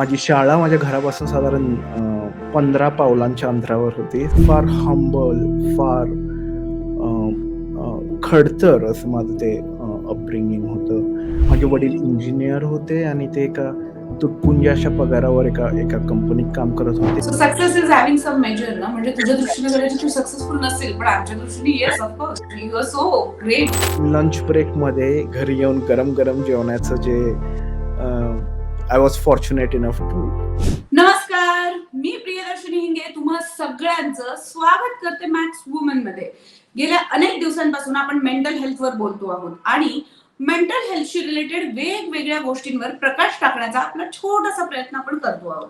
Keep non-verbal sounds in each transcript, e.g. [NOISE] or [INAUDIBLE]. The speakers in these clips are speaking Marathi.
माझी शाळा माझ्या घरापासून साधारण 15 पावलांच्या अंतरावर होती. फार हंबल, फार खडतर असं माझं ते अपब्रिंगिंग होतं. माझे वडील इंजिनिअर होते आणि ते एका तुटपुंज्या अशा पगारावर एका एका कंपनीत काम करत होते. Success is having some major ना म्हणजे तुझ्या दृष्टीने कदाचित तू सक्सेसफुल नसेल पण आमच्या दृष्टीने yes of course you are so great lunch ब्रेकमध्ये घरी येऊन गरम-गरम जेवण्याचं जे I was fortunate enough to नमस्कार मी प्रियदर्शनी हिंगे तुम्हा सगळ्यांचं स्वागत करते मॅक्स वुमनमध्ये. गेल्या अनेक दिवसांपासून आपण मेंटल हेल्थवर बोलतो आहोत आणि मेंटल हेल्थशी रिलेटेड वेगवेगळ्या गोष्टींवर प्रकाश टाकण्याचा आपला छोटासा प्रयत्न आपण करतो आहोत.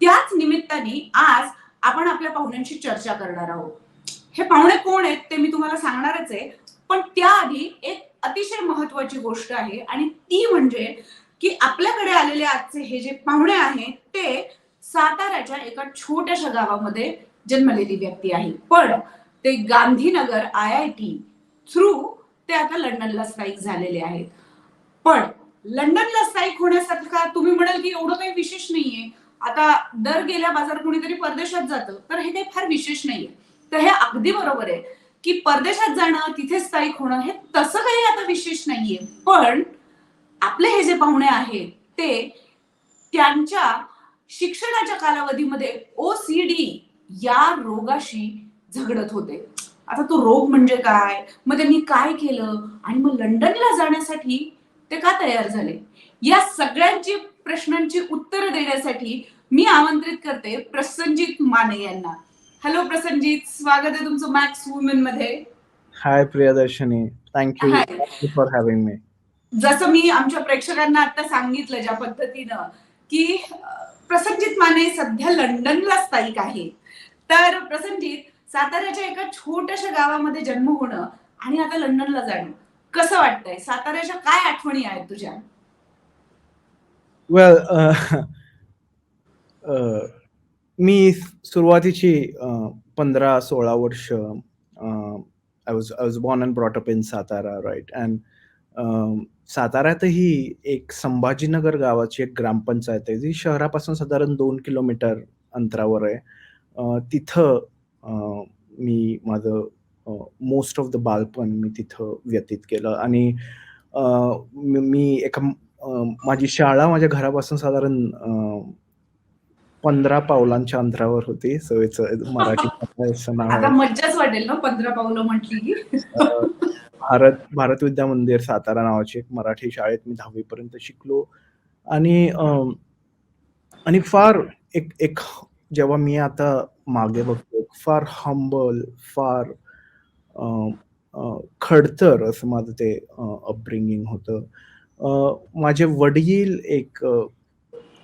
त्याच निमित्ताने आज आपण आपल्या पाहुण्यांशी चर्चा करणार आहोत. हे पाहुणे कोण आहेत ते मी तुम्हाला सांगणारच आहे पण त्याआधी एक अतिशय महत्वाची गोष्ट आहे आणि ती म्हणजे की आपल्याकडे आलेले आजचे हे जे पाहुणे आहेत ते साताऱ्याच्या एका छोट्याशा गावामध्ये जन्मलेली व्यक्ती आहे. पण ते Gandhinagar I I T through ते आता लंडनला स्थायिक झालेले आहेत. पण लंडनला स्थायिक होण्यासारखा तुम्ही म्हणाल की एवढं काही विशेष नाहीये. आता दर गेल्या बाजार कुणीतरी परदेशात जातं तर हे काही फार विशेष नाहीये. तर हे अगदी बरोबर आहे की परदेशात जाणं तिथे स्थायिक होणं हे तसं काही आता विशेष नाहीये. पण आपले हे जे पाहुणे आहेत ते त्यांच्या शिक्षणाच्या कालावधीमध्ये ओ सी डी या रोगाशी झगडत होते. आता तो रोग म्हणजे काय? मग त्यांनी काय केलं? आणि मग लंडनला जाण्यासाठी ते का तयार झाले? या सगळ्यांची प्रश्नांची उत्तरं देण्यासाठी मी आमंत्रित करते प्रसन्नजित माने यांना. हॅलो प्रसन्नजित. स्वागत आहे तुमचं मॅक्स वुमेन मध्ये. Hi Priyadarshini. Thank you for having मी जसं मी आमच्या प्रेक्षकांना आता सांगितलं ज्या पद्धतीनं की प्रसंजित माने सध्या लंडनला स्थायिक आहे तर प्रसंजित साताऱ्याच्या एका छोट्याशा गावामध्ये जन्म होणं आणि आता लंडनला जाणं कसं वाटतंय? साताऱ्याच्या काय आठवणी आहेत तुझ्या? वेल मी सुरुवातीची पंधरा सोळा वर्ष I was I was born and brought up in Satara right and साताऱ्यातही एक संभाजीनगर गावाची एक ग्रामपंचायत आहे जी शहरापासून साधारण दोन किलोमीटर अंतरावर आहे अ, तिथं अ, मी माझं मोस्ट ऑफ द बालपण मी तिथं व्यतीत केलं आणि अ, मी मी एका अ, माझी शाळा माझ्या घरापासून साधारण अ, 15 पावलांच्या अंतरावर होती. सो इट्स [LAUGHS] मराठी नाव आता आहे. मज्जाच वाटेल ना पंधरा पावलं म्हटली की अ, भारत भारत विद्या मंदिर सातारा नावाची एक मराठी शाळेत मी दहावीपर्यंत शिकलो आणि आणि फार एक एक जेव्हा मी आता मागे बघतो फार हंबल, फार खडतर असं माझं ते अपब्रिंगिंग होतं. माझे वडील एक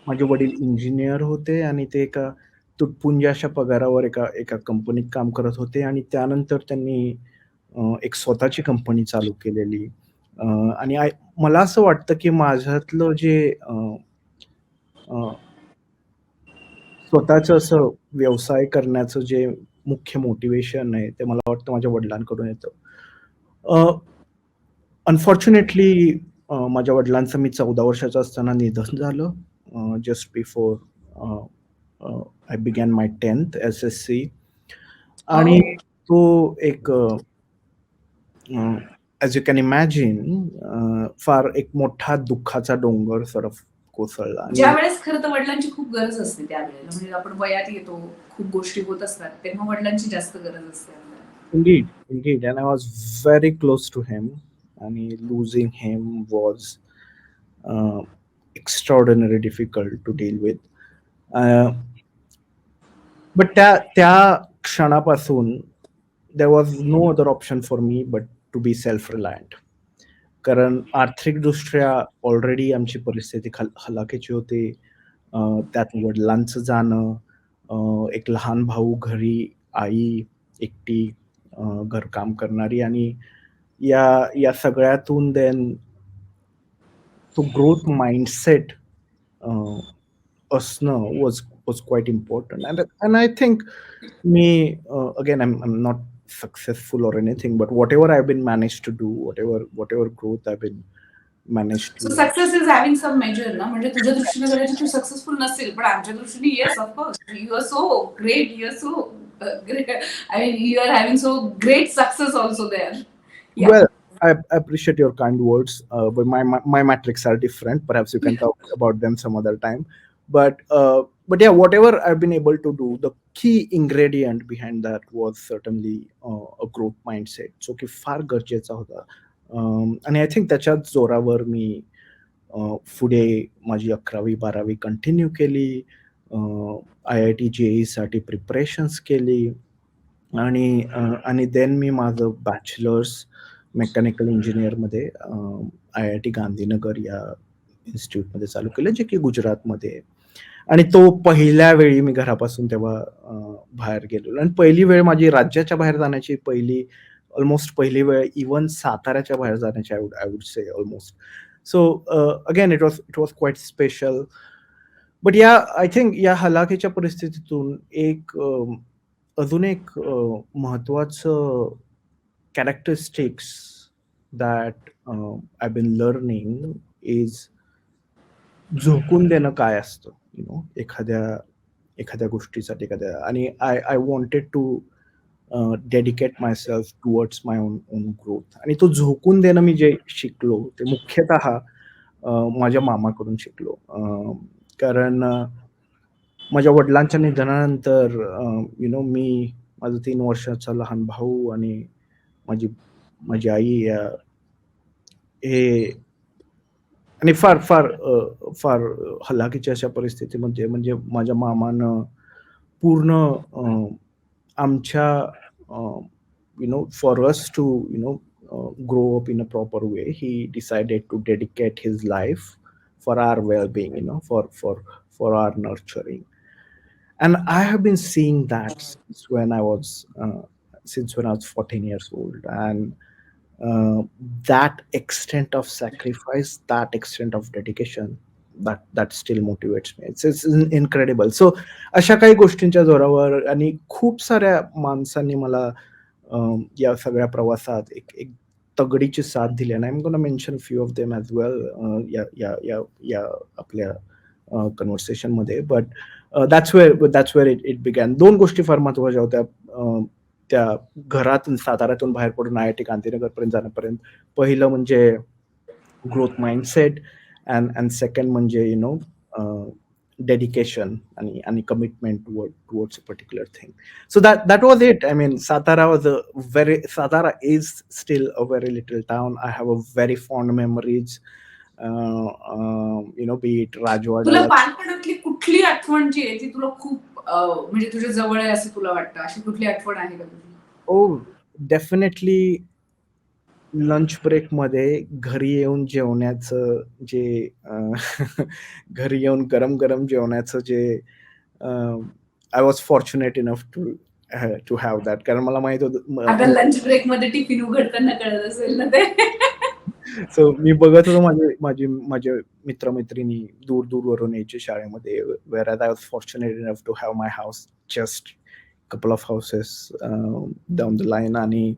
माझे वडील इंजिनियर होते आणि ते एका तुटपुंजाच्या अशा पगारावर एका एका कंपनीत काम करत होते आणि त्यानंतर त्यांनी एक स्वतःची कंपनी चालू केलेली. अ, आणि आय मला असं वाटतं, की माझ्यातलं जे अ, अ स्वतःचं असं व्यवसाय करण्याचं जे मुख्य मोटिव्हेशन आहे, ते मला वाटतं माझ्या वडिलांकडून येतं. अ, अनफॉर्च्युनेटली अ, माझ्या वडिलांचं मी 14 वर्षाचा असताना निधन झालं. अ, just before uh, uh, I began my 10th SSC आणि. तो एक uh, as you can imagine फार एक मोठा दुःखाचा डोंगर सर ऑफ कोसळला ज्या वेळेस खरं तर वडिलांची खूप गरज असते त्यावेळेला म्हणजे आपण वयात येतो खूप गोष्टी होत असतात तेव्हा वडिलांची जास्त गरज असते. Indeed, indeed, and I was very close to him, and losing him was uh, extraordinarily difficult to deal with. Uh, but त्या त्या क्षणापासून there was no other option for me but to be self reliant कारण आर्थिकदृष्ट्या ऑलरेडी आमची परिस्थिती खल हलाखीची होती. त्यात वडिलांचं जाणं, एक लहान भाऊ घरी, आई एकटी घरकाम करणारी आणि या या सगळ्यातून देन तो ग्रोथ माइंडसेट असणं was was quite important and and I think me again I I am not successful or anything, but whatever I've been managed to do, whatever whatever growth I've been managed so to success is having some major ना म्हणजे तुझ्या दृष्टीने कदाचित तू सक्सेसफुल नसेल पण आमच्या दृष्टीने yes of course you are so great you are so great I mean you are having so great success also there Yeah. Well, I, I appreciate your kind words, uh, but my, my my metrics are different. Perhaps you can talk about them some other time. But uh, but yeah, whatever I've been able to do, the key ingredient behind that was certainly uh, a growth mindset. So की फार गरजेचा होता आणि आय थिंक त्याच्याच जोरावर मी पुढे माझी अकरावी बारावी कंटिन्यू केली आय आय टी जे ईसाठी प्रिपरेशन्स केली आणि आणि देन मी माझं बॅचलर्स मेकॅनिकल इंजिनिअरमध्ये आय आय टी गांधीनगर या इन्स्टिट्यूटमध्ये चालू केलं जे की गुजरातमध्ये आहे. आणि तो पहिल्या वेळी मी घरापासून तेव्हा बाहेर गेलो आणि पहिली वेळ माझी राज्याच्या बाहेर जाण्याची पहिली ऑलमोस्ट पहिली वेळ इवन साताऱ्याच्या बाहेर जाण्याची I would I would say almost so again it was it was quite special but या आय थिंक या हलाखीच्या परिस्थितीतून एक अजून एक महत्वाचं characteristics that I been learning is झोकून देणं काय असतं? यु नो एखाद्या एखाद्या गोष्टीसाठी एखाद्या आणि I I wanted to dedicate myself towards my own own growth आणि तो झोकून देणं मी जे शिकलो ते मुख्यतः uh, माझ्या मामाकडून शिकलो. Um, कारण uh, माझ्या वडिलांच्या निधनानंतर uh, यु नो मी माझा तीन वर्षाचा लहान भाऊ आणि माझी माझी आई या हे आणि फार फार अ, फार हलाखीच्या अशा परिस्थितीमध्ये म्हणजे माझ्या मामानं पूर्ण अ, आमच्या you know for us to you know grow up in a proper way he decided to dedicate his life for our well being you know for for for our nurturing and i have been seeing that since when i was uh, since when i was 14 years old and uh, that extent of sacrifice that extent of dedication that that still motivates me. It's, it's incredible. So अशा काही गोष्टींच्या जोरावर आणि खूप साऱ्या माणसांनी मला अम, या सगळ्या प्रवासात एक एक तगडीची साथ दिली आणि I am gonna mention few of them as well या या या या आपल्या कन्व्हर्सेशनमध्ये but that's where that's where it it began दोन गोष्टी फार महत्त्वाच्या होत्या अं, त्या घरातून साताऱ्यातून बाहेर पडून आय आय टी गांधीनगरपर्यंत जाण्यापर्यंत पहिलं म्हणजे growth mindset and and second म्हणजे यु नो डेडिकेशन आणि आणि commitment toward towards a particular thing so that that was it I mean Satara was a very Satara is still a very little town I have a very fond memories you know be it be तुला बालपणातली कुठली आठवण जी आहे ती तुला खूप म्हणजे तुझ्या जवळ आहे असं तुला वाटतं? अशी कुठली आठवण आहे का तुझी? oh definitely लंच ब्रेकमध्ये घरी येऊन जेवण्याचं जे [LAUGHS] घरी येऊन गरम गरम जेवण्याचं जे I was fortunate enough to to have that कारण मला माहीत होतं लंच ब्रेकमध्ये टिफिन उघडताना कळत असेल ना ते. सो मी बघत होतो माझे माझे माझे मित्रमैत्रिणी दूर दूरवरून यायचे शाळेमध्ये where I was fortunate enough to have my house just couple of houses down the line आणि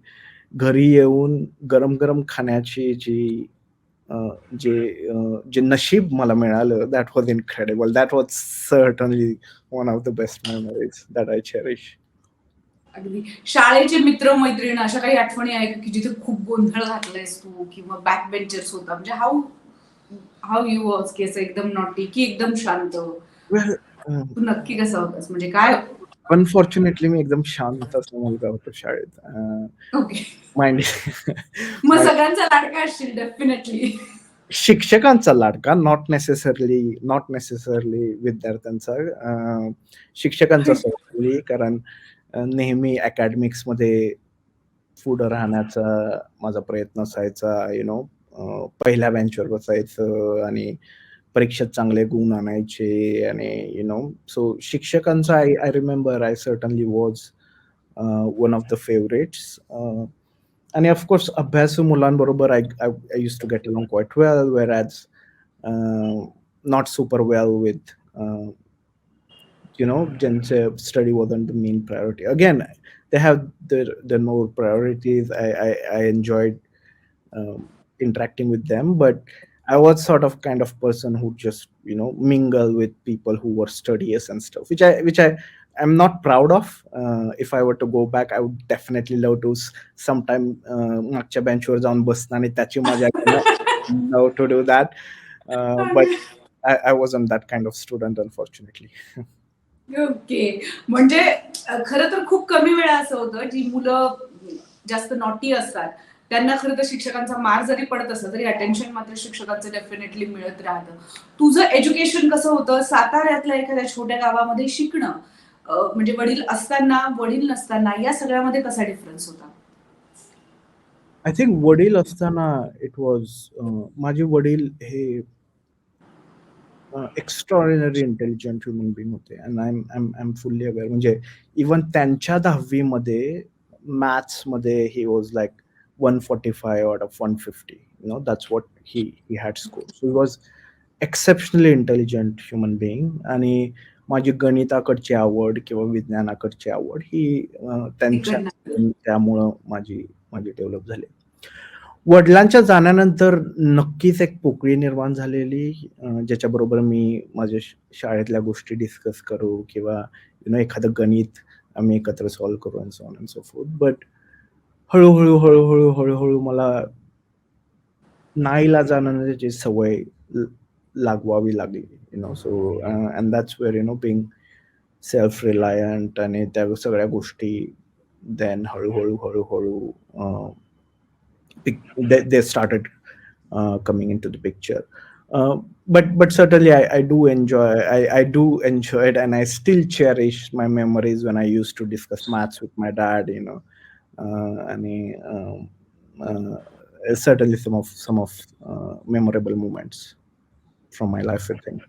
घरी येऊन गरम गरम खाण्याची जी जे जे नशीब मला मिळालं that was incredible that was certainly one of the best memories that I cherish अगदी. शाळेचे मित्र मैत्रीण अशा काही आठवणी आहे का की जिथे खूप गोंधळ घातलायस तू किंवा बॅक बेंचर्स होता? म्हणजे हाऊ हाऊ यू वॉज की असं एकदम नॉटी की एकदम शांत? तू नक्की कसा होतास? म्हणजे काय? अनफॉर्च्युनेटली मी एकदम शांत असा मुलगा होतो शाळेत. ओके माइंड [LAUGHS] मग सगळ्यांचा लाडका असशील डेफिनेटली शिक्षकांचा लाडका नॉट नेसेसरली नॉट नेसेसरली विद्यार्थ्यांचा. शिक्षकांचा [LAUGHS] कारण नेहमी अकॅडमिक्समध्ये पुढं राहण्याचा माझा प्रयत्न असायचा यु नो पहिल्या बेंचवर बसायचं आणि परीक्षेत चांगले गुण आणायचे आणि यु नो सो शिक्षकांचा I I remember I certainly was one of the favourites आणि ऑफकोर्स अभ्यासू मुलांबरोबर I I used to get along quite well whereas not super well with you know ज्यांचे study wasn't the main priority again they have their their more priorities i i, I enjoyed um, interacting with them but I was sort of kind of person who just you know mingle with people who were studious and stuff, which I which I am not proud of. Uh, if I were to go back, I would definitely love to s- sometime uh, मागच्या बेंचवर जाऊन बसणं आणि त्याची मजा घेणं. love to do that, uh, but I, I wasn't that kind of student, unfortunately. [LAUGHS] Okay. म्हणजे खरं तर खूप कमी वेळा असं होतं जी मुलं जास्त नॉटी असतात त्यांना खरं तर शिक्षकांचा मार जरी पडत असला तरी अटेन्शन मात्र शिक्षकांचं डेफिनेटली मिळत राहतं. तुझं एज्युकेशन कसं होतं? साताऱ्यातल्या एखाद्या छोट्या गावामध्ये शिकणं म्हणजे वडील असताना वडील नसताना या सगळ्यामध्ये कसा डिफरन्स होता? आय थिंक वडील असताना इट वॉज माझे वडील हे एक्स्ट्रॉर्डिनरी इंटेलिजंट ह्युमन बिंग होते and I am I am fully aware म्हणजे इवन त्यांच्या दहावीमध्ये मॅथ्समध्ये he was like one forty five out of one fifty you know that's what he he had score so he was exceptionally intelligent human being आणि माझी गणिताकडची आवड किंवा विज्ञानाकडची आवड ही अं, त्यांच्या त्यामुळं माझी माझी डेव्हलप झाली. वडिलांच्या जाण्यानंतर नक्कीच एक पोकळी निर्माण झालेली ज्याच्याबरोबर मी माझ्या श- शाळेतल्या गोष्टी डिस्कस करू किंवा यु नो एखादं गणित आम्ही एकत्र सॉल्व्ह करू and so on and so forth but हळूहळू हळूहळू हळूहळू मला नाईला जाण्याची सवय लागवावी लागली you know so and that's where you know being self reliant आणि त्या सगळ्या गोष्टी देन हळूहळू हळूहळू they, they started uh, coming into the picture. Uh, but but certainly I, I do enjoy I, I do enjoy it and I still cherish my memories when I used to discuss maths with my dad, you know. Uh, and um, uh, certainly some of some of uh, memorable moments from my life, I think.